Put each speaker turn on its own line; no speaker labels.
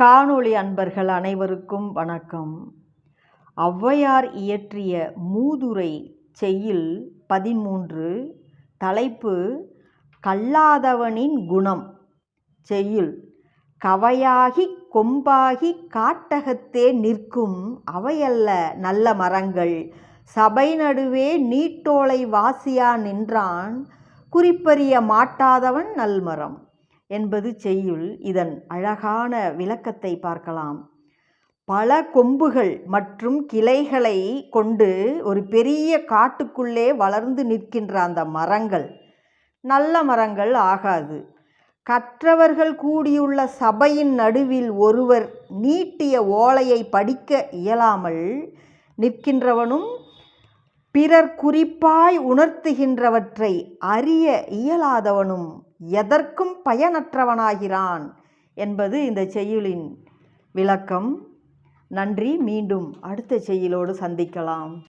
காணொளி அன்பர்கள் அனைவருக்கும் வணக்கம். ஔவையார் இயற்றிய மூதுரை செய்யில் பதிமூன்று தலைப்பு கல்லாதவனின் குணம். செய்யுள் கவையாகிக் கொம்பாகி காட்டகத்தே நிற்கும் அவையல்ல நல்ல மரங்கள். சபை நடுவே நீட்டோலை வாசியா நின்றான் குறிப்பறிய மாட்டாதவன் நல்மரம். என்பது செய்யுள் இதன் அழகான விளக்கத்தை பார்க்கலாம். பல கொம்புகள் மற்றும் கிளைகளை கொண்டு ஒரு பெரிய காட்டுக்குள்ளே வளர்ந்து நிற்கின்ற அந்த மரங்கள். நல்ல மரங்கள் ஆகாது. கற்றவர்கள் கூடியுள்ள சபையின் நடுவில் ஒருவர் நீட்டிய ஓலையை படிக்க இயலாமல் நிற்கின்றவனும் பிறர் குறிப்பாய் உணர்த்துகின்றவற்றை அறிய இயலாதவனும் எதற்கும் பயனற்றவனாகிறான் என்பது இந்த செய்யுளின் விளக்கம். நன்றி. மீண்டும் அடுத்த செய்யுளோடு சந்திக்கலாம்.